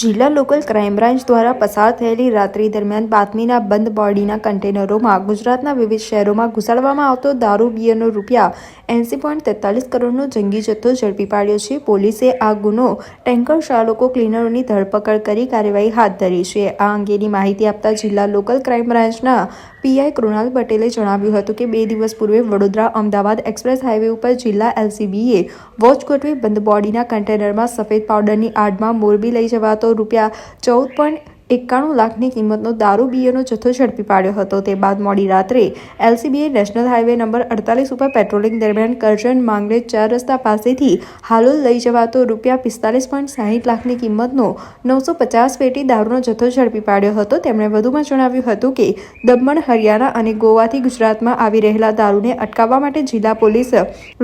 જિલ્લા local crime branch દ્વારા પસાર થયેલી રાત્રિ દરમિયાન બાતમીના બંધ બોડીના કન્ટેનરોમાં ગુજરાતના વિવિધ શહેરોમાં ઘુસાડવામાં આવતો દારૂ, બિયરનો રૂપિયા એંસી પોઈન્ટ તેતાલીસ કરોડનો જંગી જથ્થો ઝડપી પાડ્યો છે. પોલીસે આ ગુનો ટેન્કર ચાલકો, ક્લીનરોની ધરપકડ કરી કાર્યવાહી હાથ ધરી છે. આ અંગેની માહિતી આપતા જિલ્લા લોકલ ક્રાઇમ બ્રાન્ચના પીઆઈ કૃણાલ પટેલે જણાવ્યું હતું કે બે દિવસ પૂર્વે વડોદરા અમદાવાદ એક્સપ્રેસ હાઈવે ઉપર જિલ્લા એલસીબીએ વોચ ગોઠવી બંધ બોડીના કન્ટેનરમાં સફેદ પાવડરની આડમાં મોરબી લઈ જવાતો રૂપિયા ચૌદ પોઈન્ટ એકાણું લાખની કિંમતનો દારૂ બિયરનો જથ્થો ઝડપી પાડ્યો હતો. તે બાદ મોડી રાત્રે એલસીબીએ નેશનલ હાઈવે નંબર અડતાલીસ ઉપર પેટ્રોલિંગ દરમિયાન કરજણ માંગલે ચાર રસ્તા પાસેથી હાલોલ લઈ જવાતો રૂપિયા પિસ્તાલીસ પોઈન્ટ સાહીઠ લાખની કિંમતનો નવસો પચાસ પેટી દારૂનો જથ્થો ઝડપી પાડ્યો હતો. તેમણે વધુમાં જણાવ્યું હતું કે, દમણ, હરિયાણા અને ગોવાથી ગુજરાતમાં આવી રહેલા દારૂને અટકાવવા માટે જિલ્લા પોલીસ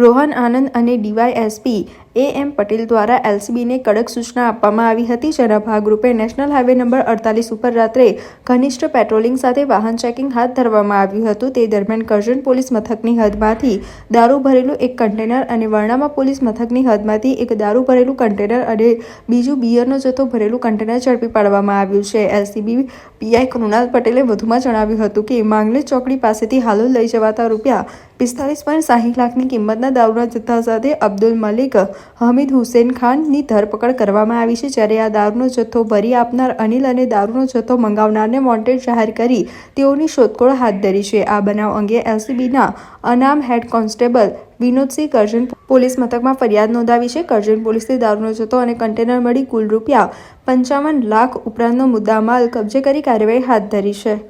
રોહન આનંદ અને ડીવાયએસપી એ એમ પટેલ દ્વારા એલસીબીને કડક સૂચના આપવામાં આવી હતી. જેના ભાગરૂપે નેશનલ હાઈવે નંબર અડતાલીસ ઉપર રાત્રે ઘનિષ્ઠ પેટ્રોલિંગ સાથે વાહન ચેકિંગ હાથ ધરવામાં આવ્યું હતું. તે દરમિયાન કરજણ પોલીસ મથકની હદમાંથી દારૂ ભરેલું એક કન્ટેનર અને વર્ણામાં પોલીસ મથકની હદમાંથી એક દારૂ ભરેલું કન્ટેનર અને બીજું બિયરનો જથ્થો ભરેલું કન્ટેનર ઝડપી પાડવામાં આવ્યું છે. એલસીબી પીઆઈ કૃણાલ પટેલે વધુમાં જણાવ્યું હતું કે માંગલે ચોકડી પાસેથી હાલોલ લઈ જવાતા રૂપિયા પિસ્તાલીસ પોઈન્ટ સાહીઠ લાખની કિંમતના દારૂના જથ્થા સાથે અબ્દુલ મલિક, હમીદ હુસેન ખાનની ધરપકડ કરવામાં આવી છે જ્યારે આ દારૂનો જથ્થો ભરી આપનાર અનિલ અને દારૂનો જથ્થો મંગાવનારને વોન્ટેડ જાહેર કરી તેઓની શોધખોળ હાથ ધરી છે. આ બનાવ અંગે એલસીબીના અનામ head constable Vinodsinh Karjan police મથકમાં ફરિયાદ નોંધાવી છે. કરજણ પોલીસે દારૂનો જથ્થો અને કન્ટેનર મળી કુલ રૂપિયા પંચાવન લાખ ઉપરાંતનો મુદ્દામાલ કબજે કરી કાર્યવાહી હાથ ધરી છે.